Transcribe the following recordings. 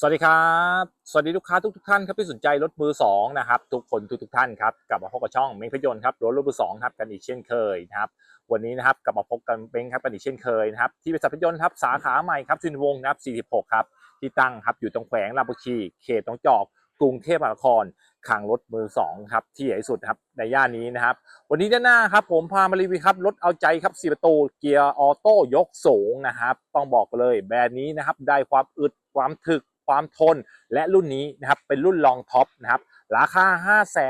สวัสดีครับ สวัสดีลูกค้าทุกทุกท่านครับที่สนใจรถมือสองนะครับทุกคนทุกทุกท่านครับกลับมาพบกับช่องเมงพยนต์ครับรถรถมือสองครับกันอีกเช่นเคยนะครับวันนี้นะครับกลับมาพบกันเบงครับกันอีกเช่นเคยนะครับที่บริษัทพยนต์ครับสาขาใหม่ครับสินวงศ์นะครับ46ครับที่ตั้งครับอยู่ตรงแขวงลาดบุรีเขตหนองจอกกรุงเทพมหานครขังรถมือสองครับที่ใหญ่สุดครับในย่านนี้นะครับวันนี้ด้านหน้าครับผมพามารีวิวครับรถเอาใจครับ4ประตูเกียร์ออโต้ยกสูงนะครับต้องบอกเลยแบรนด์นี้นะครับได้ความอึดความถึก ความทน และรุ่นนี้นะครับเป็นรุ่นลองท็อปนะครับราคา 5 3 9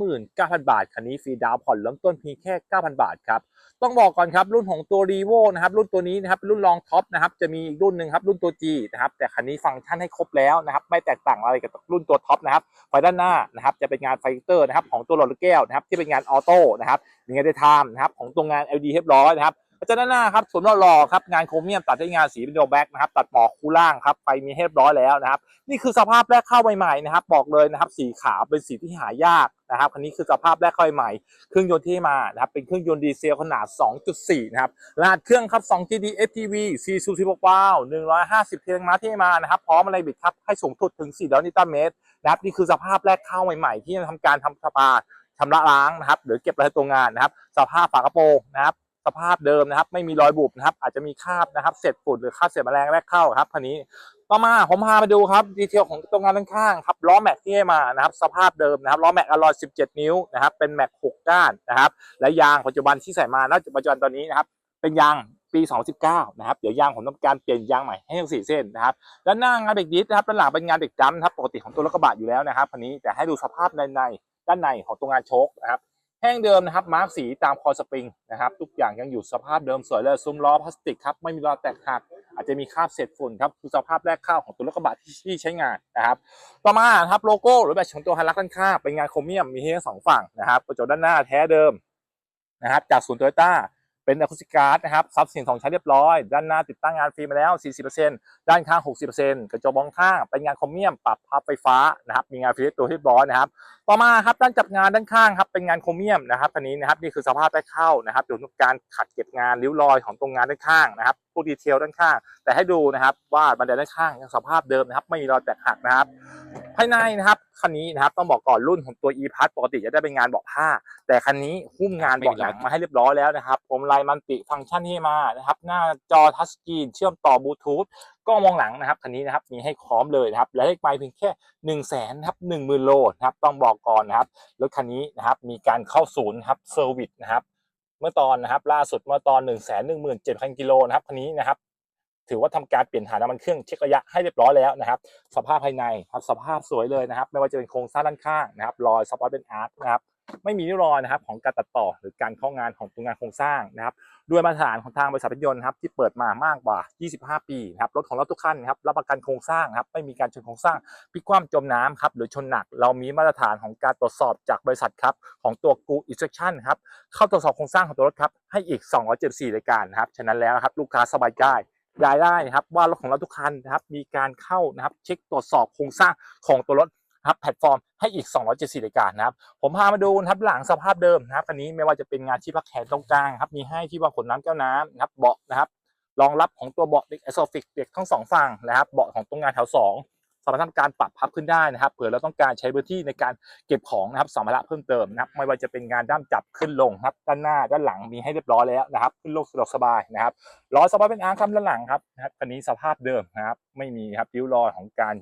0 0 0 บาท คันนี้ฟรีดาวน์ผ่อนเริ่มต้นเพียงแค่ 9,000 บาทครับ ต้องบอกก่อนครับ รุ่นของตัวรีโวนะครับ รุ่นตัวนี้นะครับเป็นรุ่นลองท็อปนะครับจะมีอีกรุ่นหนึ่งครับรุ่นตัว G นะครับแต่คันนี้ฟังก์ชันให้ครบแล้วนะครับ ไม่แตกต่างอะไรกับรุ่นตัวท็อปนะครับไฟด้านหน้านะครับจะเป็นงานไฟเตอร์นะครับของตัวหลอดลูกแก้วนะครับที่เป็นงานออโต้นะครับมีงานเดย์ไทม์นะครับของตัวงาน LED เรียบร้อยนะครับ อาจารย์ด้านหน้าครับสวมหล่อๆครับงานโครเมียมตัดด้วยงานสีเป็นโดแบ็กนะครับตัดหมอกคู่ล่างครับไฟมีเรียบร้อยแล้วนะครับนี่คือสภาพแรกเข้าใหม่ๆนะครับบอกเลยนะครับสีขาวเป็นสีที่หายากนะครับคันนี้คือสภาพแรกเข้าใหม่เครื่องยนต์ที่มานะครับเป็นเครื่องยนต์ดีเซลขนาด 2.4 นะครับรหัสเครื่องครับ 2GD FTV 4สูบ16วาล์ว150เทียงม้าที่มานะครับพร้อมอะไรบิดครับให้สูงสุดถึง400นิวตันเมตรนะครับนี่คือสภาพแรกเข้าใหม่ๆ ที่จะทำการทำสปาชำระล้างนะครับหรือเก็บรายตัวงานนะครับ สภาพฝากระโปรงนะครับ ภาพเดิมนะครับ ไม่มีรอยบุบนะครับ อาจจะมีคราบนะครับเศษฝุ่นหรือคราบเศษแมลงแรกเข้าครับคันนี้ต่อมาผมพาไปดูครับดีเทลของตรงงานด้านข้างครับล้อแม็กที่ให้มานะครับ สภาพเดิมนะครับล้อแม็กอลลอย 17 นิ้วนะครับ เป็นแม็ก6ก้านนะครับ และยางปัจจุบันที่ใส่มาณปัจจุบันตอนนี้นะครับ เป็นยางปี 2019 นะครับ เดี๋ยวยางผมต้องการเปลี่ยนยางใหม่ให้ทั้งสี่เส้นนะครับ ด้านหน้างานเบรกดิสนะครับด้านหลังเป็นงานเบรกดัมนะครับปกติของตัวรถกระบะอยู่แล้วนะครับคันนี้แต่ให้ดูสภาพในในด้านในของตัวงานโชคนะครับ แห้งเดิมนะครับมาร์กสีตามคอสปริงนะครับทุกอย่างยังอยู่สภาพเดิมสวยเลยซุ้มล้อพลาสติกครับไม่มีรอยแตกหักอาจจะมีคราบเศษฝุ่นครับคือสภาพแรกเข้าของตัวรถกระบะที่ใช้งานนะครับต่อมาครับโลโก้หรือแบบของตัวฮันลักด้านข้างเป็นงานโครเมียมมีให้ทั้งสองฝั่งนะครับกระจกด้านหน้าแท้เดิมนะครับจากศูนย์โตโยต้า เป็นอะคูสติกการ์ดนะครับซับเสียงสองชั้นเรียบร้อย ด้านหน้าติดตั้งงานฟรีมาแล้ว 40%ด้านข้าง 60%กระจกมองข้าง เป็นงานคอมเมียมปรับพับไฟฟ้านะครับ มีงานฟรีตัวเรียบร้อยนะครับ ต่อมาครับด้านจับงานด้านข้างครับ เป็นงานคอมเมียมนะครับคันนี้นะครับ นี่คือสภาพได้เข้านะครับดูการขัดเก็บงานริ้วรอยของตรงงานด้านข้างนะครับ วกดีเทลด้านข้าง แต่ให้ดูนะครับว่าบันไดด้านข้างยังสภาพเดิมนะครับ ไม่มีรอยแตกหักนะครับ ภายในนะครับคันนี้นะครับต้องบอกก่อนรุ่นของตัว e p a s ปกติจะได้เป็นงานเบาะผ้า แต่คันนี้หุ้มงานเบาะหนังมาให้เรียบร้อยแล้วนะครับ ผมไลน์มันติฟังก์ชันที่มานะครับ หน้าจอทัชสกรีนเชื่อมต่อบลูทูธกล้องมองหลังนะครับคันนี้นะครับมีให้พร้อมเลยนะครับและเลขไมล์เพียงแค่1นึ่งแสนนะครับหนึ่งหมื่นโลนะครับต้องบอกก่อนนะครับรถคันนี้นะครับมีการเข้าศูนย์นะครับเซอร์วิสนะครับ เมื่อตอนนะครับล่าสุดเมื่อตอน1นึ่งแสนหนึ่งหมื่นเจ็ดพันกิโลนะครับคันนี้นะครับ ถือว่าทำการเปลี่ยนฐานน้ำมันเครื่องเช็คระยะให้เรียบร้อยแล้วนะครับ สภาพภายในครับสภาพสวยเลยนะครับ ไม่ว่าจะเป็นโครงสร้างด้านข้างนะครับรอยสปอตเป็นอาร์ตนะครับ ไม่มีริ้วรอยนะครับของการตัดต่อหรือการเข้างานของตัวงานโครงสร้างนะครับด้วยมาตรฐานของทางบริษัทรถยนต์ครับที่เปิดมามากกว่า 25 ปีนะครับรถของเราทุกคันครับรับประกันโครงสร้างครับไม่มีการชนโครงสร้างพลิกคว่ำจมน้ำครับหรือชนหนัก เรามีมาตรฐานของการตรวจสอบจากบริษัทครับของตัวกูอินสเ c ชั่นครับเข้าตรวจสอบโครงสร้างของตัวรถครับให้อีก 274รายการนะครับฉะนั้นแล้วครับลูกค้าสบายใจรายได้นะครับว่ารถของเราทุกคันนะครับมีการเข้านะครับเช็คตรวจสอบโครงสร้างของตัวรถ นะครับแพลตฟอร์มให้อีก 274รายการนะครับ ผมพามาดูนะครับหลังสภาพเดิมนะครับคันนี้ไม่ว่าจะเป็นงานที่พักแขนตรงกลางครับมีให้ที่วางขนน้ำแก้วน้ำนะครับเบาะนะครับรองรับของตัวเบาะเด็กแอสโซฟิกเด็กทั้งสองฝั่งนะครับเบาะของตรงงานแถวสองสามารถทำการปรับพับขึ้นได้นะครับเผื่อเราต้องการใช้พื้นที่ในการเก็บของนะครับสัมภาระเพิ่มเติมนะครับไม่ว่าจะเป็นงานด้ามจับขึ้นลงครับด้านหน้าด้านหลังมีให้เรียบร้อยแล้วนะครับ ขึ้นลงสะดวกสบายนะครับล้อสปอร์ตเป็นอาร์คครับด้านหลังครับนะครับคันนี้สภาพเดิมนะครับไม่มีครับริ้วรอยของการ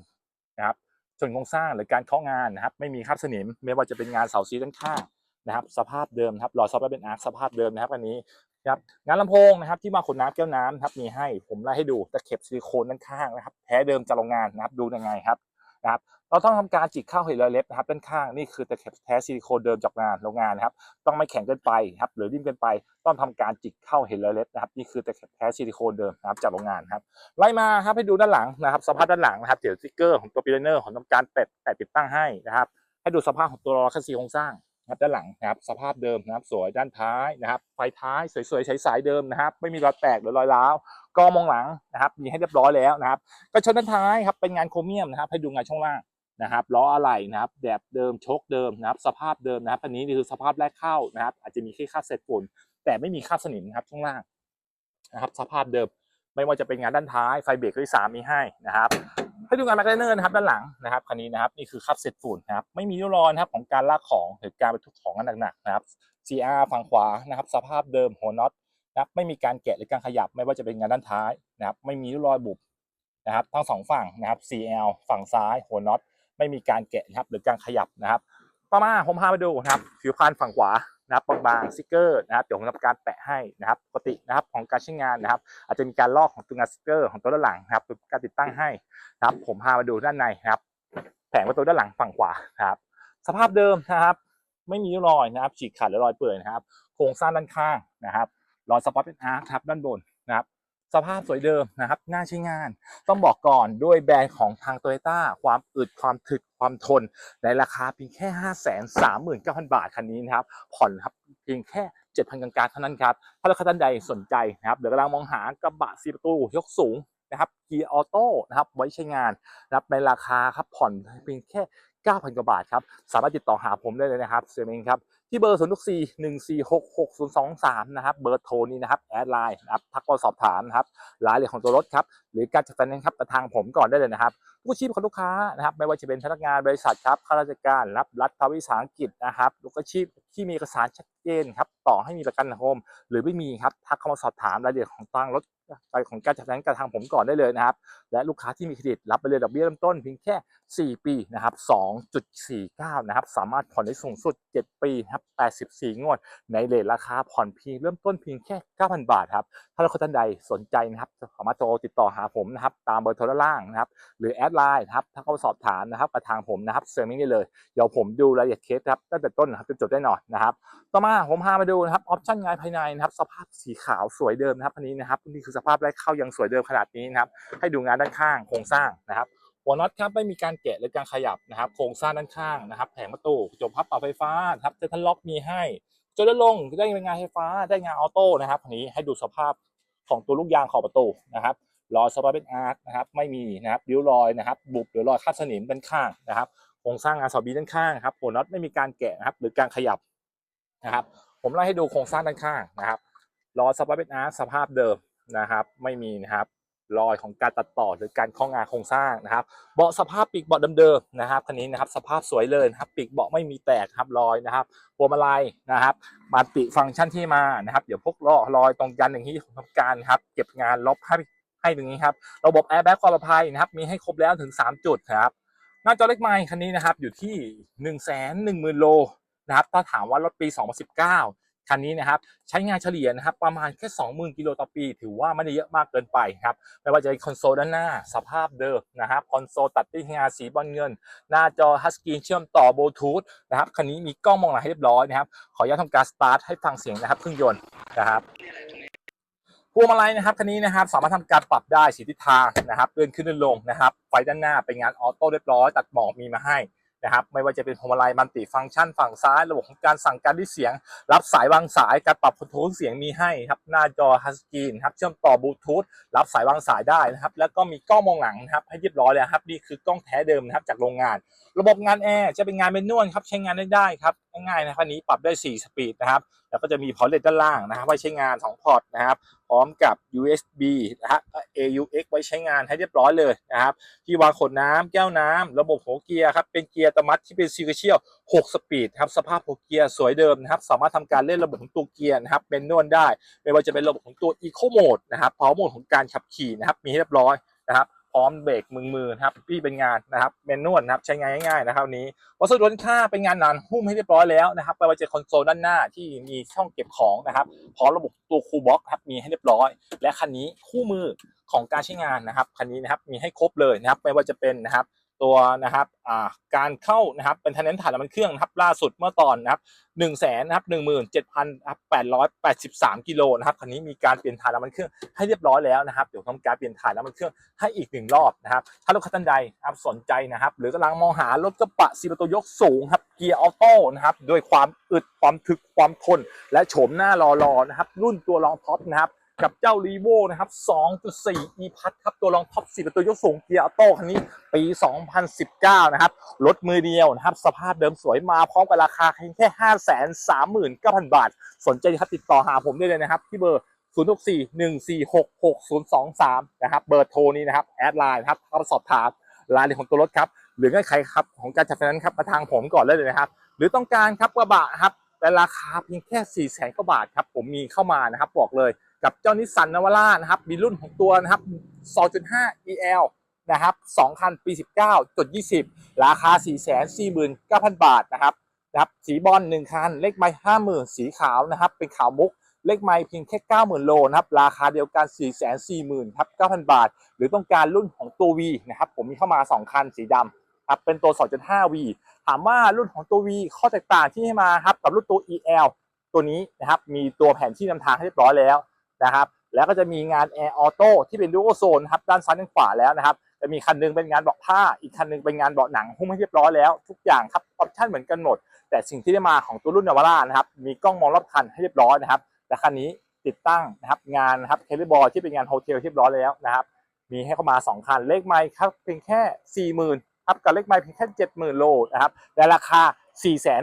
นะครับ ส่วนโครงสร้างหรือการเคาะงานนะครับ ไม่มีคราบสนิม ไม่ว่าจะเป็นงานเสาซีด้านข้างนะครับ สภาพเดิมครับหลอดซอฟต์เป็นอาร์คสภาพเดิมนะครับอันนี้ครับงานลำโพงนะครับที่มาขนน้ำแก้วน้ำครับมีให้ผมไล่ให้ดูตะเข็บซิลิโคนด้านข้างนะครับแท้เดิมจากโรงงานนะครับดูยังไงครับ นะครับเราต้องทำการจิกเข้าเห็นรอยเล็บนะครับด้านข้างนี่คือตะเข็บแท้ซิลิโคนเดิมจากงานโรงงานนะครับ ต้องไม่แข็งเกินไปครับหรือริ่มเกินไป ต้องทำการจิกเข้าเห็นรอยเล็บนะครับนี่คือตะเข็บแท้ซิลิโคนเดิมนะครับจากโรงงานครับไล่มาครับให้ดูด้านหลังนะครับสภาพด้านหลังนะครับเดี๋ยวสติ๊กเกอร์ของตัวปีเลเนอร์ของทำการแปะแปะติดตั้งให้นะครับ ให้ดูสภาพของตัวล้อคัสซีโครงสร้างนะครับด้านหลังนะครับสภาพเดิมนะครับสวยด้านท้ายนะครับไฟท้ายสวยๆใสๆเดิมนะครับ ไม่มีรอยแตกหรือรอยร้าว ก้องมองหลังนะครับ มีให้เรียบร้อยแล้วนะครับกระชนด้านท้ายครับเป็นงานโครเมียมนะครับ ให้ดูงานช่องล่างนะครับล้ออะไหล่นะครับแบบเดิมโชคเดิมนะครับ สภาพเดิมนะครับอันนี้คือสภาพแรกเข้านะครับ อาจจะมีแค่คราบเศษฝุ่นแต่ไม่มีคราบสนิมนะครับช่วงล่างนะครับ สภาพเดิมไม่ว่าจะเป็นงานด้านท้ายไฟเบรกที่สามมีให้นะครับให้ดูงานแมคเนอร์นะครับด้านหลังนะครับคันนี้นะครับนี่คือคับเซ็ตฝุ่นนะครับไม่มีริ้วรอยนะครับของการลากของหรือการบรรทุกของหนักๆนะครับ CR ฝั่งขวานะครับ สภาพเดิมหัวน็อต นะครับไม่มีการแกะหรือการขยับไม่ว่าจะเป็นงานด้านท้ายนะครับไม่มีรอยบุบนะครับทั้งสองฝั่งนะครับ CL ฝั่งซ้ายหัวน็อตไม่มีการแกะนะครับหรือการขยับนะครับต่อมาผมพาไปดูนะครับผิวพรรณฝั่งขวานะครับบางๆสติกเกอร์นะครับเดี๋ยวผมทำการแปะให้นะครับปกตินะครับของการใช้งานนะครับ อาจจะมีการลอกของตัวงานสติกเกอร์ของตัวด้านหลังนะครับการติดตั้งให้นะครับ ผมพามาดูด้านในนะครับ แผงประตูด้านหลังฝั่งขวาครับ สภาพเดิมนะครับ ไม่มีรอยนะครับ ฉีกขาดหรือรอยเปื่อยนะครับ โครงสร้างด้านข้างนะครับ รอยสปอตเป็นอาร์คครับด้านบนนะครับสภาพสวยเดิมนะครับน่าใช้งาน ต้องบอกก่อนด้วยแบรนด์ของทางโตโยต้าความอึดความถึกความทน ในราคาเพียงแค่ 5 3 9 0 0 0 บาทคันนี้นะครับ ผ่อนครับเพียงแค่ 7,000กลางๆเท่านั้นครับ ถ้าลูกค้าท่านใดสนใจนะครับเดี๋ยวกำลังมองหากระบะสีประตูยกสูงนะครับเกียร์ออโต้นะครับไว้ใช้งานนะครับในราคาครับผ่อนเพียงแค่ 9,000 กว่าบาทครับ สามารถติดต่อหาผมได้เลยนะครับเซมเองครับ ที่เบอร์ 0 6 4 1 4 6 6 0 2 3 นะครับ เบอร์โทรนี้นะครับ แอดไลน์นะครับ ทักมาสอบถามนะครับ รายละเอียดของตัวรถครับ หรือการจัดการนะครับกับทางผมก่อนได้เลยนะครับผู้ชีพของลูกค้านะครับ ไม่ว่าจะเป็นพนักงานบริษัทครับ ข้าราชการรับรัฐวิสาหกิจนะครับ ลูกอาชีพที่มีเอกสารชัดเจนครับ ต่อให้มีประกันสังคมหรือไม่มีครับทักเข้ามาสอบถามรายละเอียดของทางรถของการจัดการกับทางผมก่อนได้เลยนะครับ และลูกค้าที่มีเครดิตรับไปเลยดอกเบี้ยเริ่มต้นเพียงแค่ 4 ปีนะครับ 2.49 นะครับ สามารถผ่อนได้สูงสุด 7 ปีครับ 84 งวด ในเลทราคาผ่อนเพียงเริ่มต้นเพียงแค่ 9,000 บาทครับ ถ้าเราคนท่านใดสนใจนะครับสามารถโทรติดต่อหาผมนะครับ ตามเบอร์โทรล่างนะครับ หรือแอดไลน์นะครับ ถ้าเข้าสอบถามนะครับกับทางผมนะครับเซอร์มิงได้เลย เดี๋ยวผมดูรายละเอียดเคสครับตั้งแต่ต้นนะครับจนจบได้หน่อยนะครับ ต่อมาผมพามาดููนะครับออปชั่นงานภายในนะครับ สภาพสีขาวสวยเดิมนะครับอันนี้นะครับนี่คือสภาพแรกเข้ายังสวยเดิมขนาดนี้นะครับให้ดูงานด้านข้างโครงสร้างนะครับหัวน็อตครับไม่มีการแกะหรือการขยับนะครับ โครงสร้างด้านข้างนะครับแผงประตูจบพับปรับไฟฟ้าครับเซนทรัลล็อกมีให้จนด้ลงได้งานไฟฟ้าได้งานออโต้นะครับอันนี้ให้ดูสภาพของตัวลูกยางขอบประตูนะครับรอยสปาร์เป็นอาร์คนะครับไม่มีนะครับริ้วรอยนะครับ บุบหรือรอยคาบสนิมด้านข้างนะครับโครงสร้างงานสอบีด้านข้างครับหัวน็อตไม่มีการแกะนะครับหรือการขยับนะครับ ผมไล่ให้ดูโครงสร้างด้านข้างนะครับรอสปาร์เป็นอาร์สภาพเดิมนะครับ ไม่มีนะครับรอยของการตัดต่อหรือการข้องงานโครงสร้างนะครับ เบาะสภาพปีกเบาะเดิมๆนะครับคันนี้นะครับสภาพสวยเลยนะครับปีกเบาะไม่มีแตกครับรอยนะครับพวงมาลัยนะครับมาติฟังก์ชันที่มานะครับ เดี๋ยวพวกล้อรอยตรงยันอย่างที่ผมทำการครับเก็บงานลบให้ให้ตรงนี้ครับระบบแอร์แบ็กความปลอดภัยนะครับมีให้ครบแล้วถึง 3 จุดครับหน้าจอเล็กไมค์คันนี้นะครับอยู่ที่ 1 1 0 0 0 0โล นะครับถ้าถามว่ารถปี 2019 คันนี้นะครับใช้งานเฉลี่ยนะครับประมาณแค่ 20,000 กิโลต่อปี ถือว่าไม่ได้เยอะมากเกินไปครับไม่ว่าจะเป็นคอนโซลด้านหน้าสภาพเดิมนะครับคอนโซลตัดด้วยงานสีบอลเงิน หน้าจอทัชสกรีนเชื่อมต่อบลูทูธนะครับคันนี้มีกล้องมองหลังให้เรียบร้อยนะครับขออนุญาตทำการสตาร์ทให้ฟังเสียงนะครับเครื่องยนต์นะครับพวงมาลัยนะครับคันนี้นะครับสามารถทำการปรับได้สีทิศทางนะครับเลื่อนขึ้นเลื่อนลงนะครับ ไฟด้านหน้าเป็นงานออโต้เรียบร้อย ตัดหมอกมีมาให้ นะครับไม่ว่าจะเป็นพวงมาลัยมันติฟังก์ชันฝั่งซ้ายระบบของการสั่งการด้วยเสียง รับสายวางสายการปรับคอนโทรลเสียงมีให้ครับหน้าจอทัชสกรีนครับเชื่อมต่อบลูทูธรับสายวางสายได้นะครับแล้วก็มีกล้องมองหลังนะครับให้เรียบร้อยเลยครับนี่คือกล้องแท้เดิมนะครับจากโรงงาน ระบบงานแอร์จะเป็นงานเมนนวลครับใช้งานได้ได้ครับง่ายๆนะครับอันนี้ปรับได้ 4 สปีดนะครับแล้วก็จะมีพอร์ตเลตด้านล่างนะครับไว้ใช้งาน 2 พอร์ตนะครับ พร้อมกับ USB นะฮะ AUX ไว้ใช้งานให้เรียบร้อยเลยนะครับ ที่วางขวดน้ำแก้วน้ำระบบหัวเกียร์ครับ เป็นเกียร์อัตมัติที่เป็นซีเชียล6สปีดครับ สภาพหัวเกียร์สวยเดิมนะครับ สามารถทำการเล่นระบบของตัวเกียร์นะครับ เป็นนวลได้ ไม่ว่าจะเป็นระบบของตัว Eco Mode นะครับพร้อมโหมดของการขับขี่นะครับ มีให้เรียบร้อยนะครับ ร้อมเบรกมือมือนะครับพี่เป็นงานนะครับเมนนวดนะครับใช้งานง่ายๆนะครับนี้วัสดุด้านข้างเป็นงานหนานหุ้มให้เรียบร้อยแล้วนะครับไม่ว่าจะคอนโซลด้านหน้าที่มีช่องเก็บของนะครับพร้อมระบบตัวคูลบ็อกครับมีให้เรียบร้อย และคันนี้คู่มือของการใช้งานนะครับคันนี้นะครับมีให้ครบเลยนะครับไม่ว่าจะเป็นนะครับ ตัวนะครับการเข้านะครับเป็นทันเนนถ่านน้ำมันเครื่องนะครับล่าสุดเมื่อตอนนะครับหนึ่งแสนนะครับหนึ่งหมื่นเจ็ดพันแปดร้อยแปดสิบสามกิโลนะครับคันนี้มีการเปลี่ยนถ่านน้ำมันเครื่องให้เรียบร้อยแล้วนะครับเดี๋ยวทำการเปลี่ยนถ่านน้ำมันเครื่องให้อีกหนึ่งรอบนะครับถ้าลูกค้าท่านใดครับสนใจนะครับ หรือกำลังมองหารถกระบะสีประตูยกสูงครับเกียร์ออโต้นะครับด้วยความอึดความถึกความทน และโฉมหน้ารอๆนะครับรุ่นตัวรองท็อปนะครับ กับเจ้า r ีโวนะครับ 2.4 e พัทครับ ตัวรองท็อป4เป็นตัวยกสูงเกียร์ออโต้คันนี้ปี 2019 นะครับ รถมือเดียวนะครับ สภาพเดิมสวยมาพร้อมกับราคาเพียงแค่ 539,000 บาท สนใจครับติดต่อหาผมได้เลยนะครับ ที่เบอร์ 064 146 6023 นะครับ เบอร์โทรนี้นะครับ แอดไลน์นะครับเข้ามาสอบถามรายละเอียดของตัวรถครับ หรือเงื่อนไขครับของการจัดไฟแนนซ์ครับมาทางผมก่อนเลยนะครับ หรือต้องการครับกระบะครับแต่ราคาเพียงแค่4ี่แสนกว่าบาทครับผมมีเข้ามานะครับบอกเลย กับเจ้านิสสันนวาร่านะครับ มีรุ่นของตัวนะครับ 2.5 EL นะครับ2คันปี 19จด20 ราคา 4 4 9 0 0 0 บาทนะครับนะครับ สีบอล1คัน เลขไม้50,000 สีขาวนะครับ เป็นขาวมุก เลขไม้เพียงแค่ 90,000 โลนะครับ ราคาเดียวกัน 4 4 0 0 0 0ครับ9,000 บาท หรือต้องการรุ่นของตัว V นะครับ ผมมีเข้ามา 2 คันสีดำครับเป็นตัว 2.5V ถามว่ารุ่นของตัว V ข้อแตกต่างที่ให้มาครับกับรุ่นตัว EL ตัวนี้นะครับมีตัวแผนที่นำทางให้เรียบร้อยแล้ว นะครับ แล้วก็จะมีงาน Air Auto ที่เป็นดูโอโซนครับด้านซ้ายด้านขวาแล้วนะครับจะมีคันหนึงเป็นงานเบาะผ้า อีกคันหนึงเป็นงานเบาะหนังหุ้มให้เรียบร้อยแล้ว ทุกอย่างครับออปชั่นเหมือนกันหมด แต่สิ่งที่ได้มาของตัวรุ่นนาวาร่านะครับมีกล้องมองรอบคันให้เรียบร้อยนะครับและคันนี้ติดตั้งนะครับงานนะครับเคลิบอลที่เป็นงานโฮเทลเรียบร้อยแล้วนะครับมีให้เข้ามา 2 คันเลขไมค์ครับเพียงแค่ 40,000ครับกับเลขไมค์เพียงแค่ 70,000 โลนะครับและราคา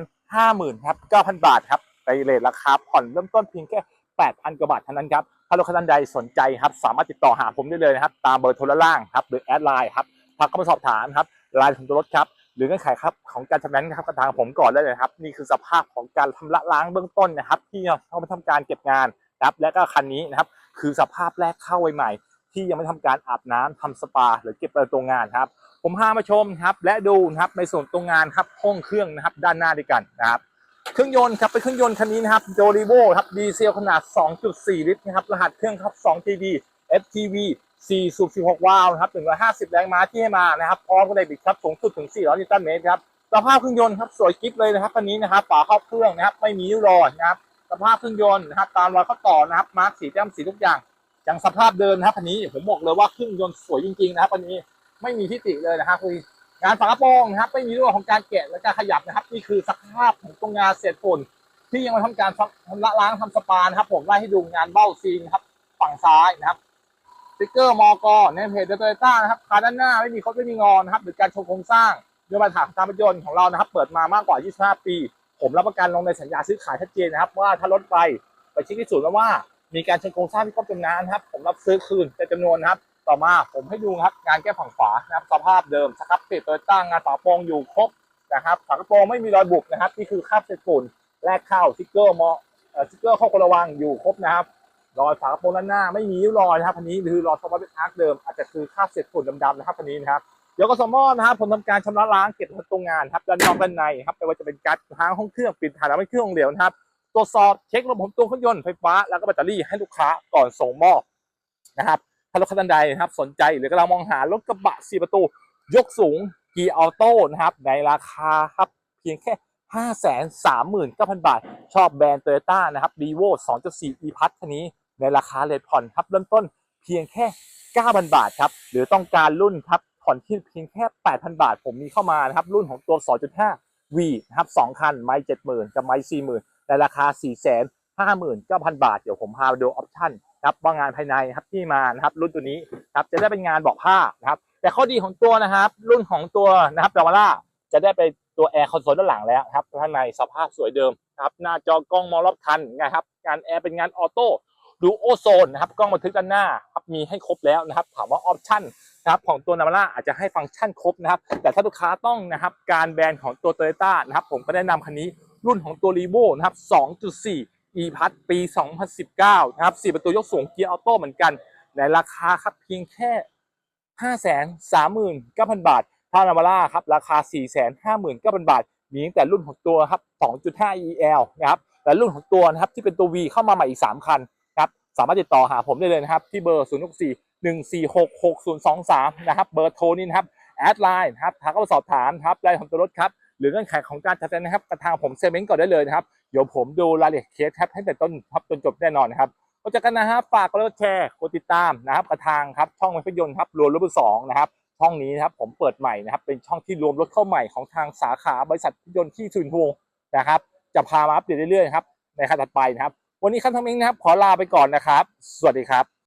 450,000ครับ9,000 บาทครับในเรทราคาผ่อนเริ่มต้นเพียงแค่ 8,000 กว่าบาทเท่านั้นครับ ถ้ารถคันใดสนใจครับ สามารถติดต่อหาผมได้เลยนะครับ ตามเบอร์โทรล่างครับ หรือแอดไลน์ครับทักเข้ามาสอบถามครับรายของตัวรถครับหรือเงื่อนไขครับของการชำระเงินครับกับทางผมก่อนได้เลยครับ นี่คือสภาพของการทำละล้างเบื้องต้นนะครับ ที่เราไปทำการเก็บงานนะครับและก็คันนี้นะครับ คือสภาพแรกเข้าใหม่ๆที่ยังไม่ทำการอาบน้ำทำสปา หรือเก็บตรงงานครับ ผมพามาชมครับ และดูนะครับในส่วนตรงงานครับห้องเครื่องนะครับ ด้านหน้าด้วยกันนะครับ เครื่องยนต์ครับเป็นเครื่องยนต์คันนี้นะครับโ o ริโวครับดีเซลขนาด 2.4 ลิตรนะครับรหัสเครื่องครับ 2TD FTV 4 สูบ 16 วาล์วนะครับ150 แรงม้าที่ให้มานะครับพร้อมกับไดบิดครับสูงสุดถึง 400 นิวตันเมตรครับสภาพเครื่องยนต์ครับสวยกิ๊บเลยนะครับคันนี้นะครับฝาครอบเครื่องนะครับไม่มีริ้วรอยนะครับสภาพเครื่องยนต์นะครับตามรอยข้อต่อนะครับมาร์กสีแต้มสีทุกอย่างอยังสภาพเดิมนะครับคันนี้ผมบอกเลยว่าเครื่องยนต์สวยจริงๆนะครับคันนี้ไม่มีที่ติเลยนะครับคุย งานฝากระโปรงนะครับไม่มีเรื่องของการแกะและการขยับนะครับ นี่คือสภาพของตรงงานเศษฝุ่นที่ยังมาทำการทำละล้างทำสปานะครับ ผมไล่ให้ดูงานเบ้าซีนครับ ฝั่งซ้ายนะครับสติ๊กเกอร์มอกในเพจโตโยต้านะครับคาด้านหน้าไม่มีคดไม่มีงอนะครับหรือการชมโครงสร้างเรื่อมาตรฐานการรถยนต์ของเรานะครับ เปิดมามากกว่า 25 ปี ผมรับประกันลงในสัญญาซื้อขายชัดเจนนะครับ ว่าถ้ารถไปไปเช็คที่ศูนย์แล้วว่า มีการชนโครงสร้างที่ครบจำนานนะครับ ผมรับซื้อคืนแต่จำนวนนะครับ ต่อมาผมให้ดูครับงานแก้ฝั่งขวานะครับสภาพเดิมสครับติดตโยต้างานฝาโปรงอยู่ครบนะครับฝากระโปรงไม่มีรอยบุบนะครับนี่คือคราบเศษฝุ่นแลกเข้าสติ๊กเกอร์มอสติ๊กเกอร์ข้อควรระวังอยู่ครบนะครับรอยฝากระโปรงด้านหน้าไม่มีริ้วรอยนะครับคันนี้คือรอยสมอลเป็นอาร์คเดิมอาจจะคือคราบเศษฝุ่นดำๆนะครับคันนี้นะครับเดี๋ยวก็สมอนะครับผมทำการชำระล้างเก็บตรงงานครับด้านนอกด้านในครับไม่ว่าจะเป็นการทางห้องเครื่องปิดถ่ายน้ำมันเครื่องของเหลวนะครับตรวจสอบเช็คระบบตัวเครื่องยนต์ไฟฟ้าแล้วก็แบตเตอรี่ให้ลูกค้าก่อนส่งมอบนะครับ ถ้ารถคันใดนะครับสนใจหรือกำลังมองหารถกระบะ4ประตู ยกสูงกีออโต้นะครับในราคาครับเพียงแค่ 5 3 9 0 0 0 บาท ชอบแบรนด์โตโยต้านะครับ r ีโว2.4 e พัทคันนี้ในราคาเลทผ่อนครับเริ่มต้นเพียงแค่ 9,000 บาทครับหรือต้องการรุ่นครับผ่อนที่เพียงแค่ 8,000 บาท ผมมีเข้ามานะครับรุ่นของตัว 2.5 V นะครับ 2 คัน ไม้70,000 กับไม้40,000 ในราคา 459,000 บาท เดี๋ยวผมพาไปดูออปชั่น ครับว่างานภายในครับที่มานะครับรุ่นตัวนี้ครับจะได้เป็นงานบอกผ้านะครับ แต่ข้อดีของตัวนะครับ รุ่นของตัวนะครับดาวาร่าจะได้ไปตัวแอร์คอนโซลด้านหลังแล้วครับข้างในสภาพสวยเดิมครับหน้าจอกล้องมองรอบคันนะครับงานแอร์เป็นงานออโต้ดูโอโซนนะครับกล้องบันทึกด้านหน้าครับมีให้ครบแล้วนะครับ ถามว่าออปชั่นนะครับของตัวนาวาร่าอาจจะให้ฟังก์ชันครบนะครับ แต่ถ้าลูกค้าต้องนะครับการแบรนด์ของตัวโตโยต้านะครับผมก็แนะนำคันนี้รุ่นของตัวรีโวนะครับ 2.4 e พัทปี 2019 นะครับ 4 ประตูยกสูงเกียร์ออโต้เหมือนกัน ในราคาครับเพียงแค่ 539,000 บาท ถ้านาวาร่าครับ ราคา 459,000 บาท มีตั้งแต่รุ่นของตัวครับ 2.5 EL นะครับ และรุ่นของตัวนะครับที่เป็นตัว V เข้ามาใหม่อีก 3 คันครับ สามารถติดต่อหาผมได้เลยนะครับ ที่เบอร์ 064 146 6023 นะครับ เบอร์โทรนี้นะครับ แอดไลน์นะครับ ทักเข้ามาสอบถามครับรายของตัวรถครับ หรือเงื่อนไขของการจัดการนะครับกระทางผมเซเมนต์ก่อนได้เลยนะครับเดี๋ยวผมดูรายละเอียดเคสครับให้แต่ต้นครับจนจบแน่นอนนะครับก็จากกันนะครับฝากกดไลค์แชร์กดติดตามนะครับกระทางครับช่องภาพยนตร์ครับรวมรถมือสองนะครับช่องนี้นะครับผมเปิดใหม่นะครับเป็นช่องที่รวมรถเข้าใหม่ของทางสาขาบริษัทพยนต์ที่สุนทวงนะครับจะพามาอัปเดตเรื่อยๆครับในขั้นถัดไปนะครับ วันนี้ขั้นทำเองนะครับขอลาไปก่อนนะครับ สวัสดีครับ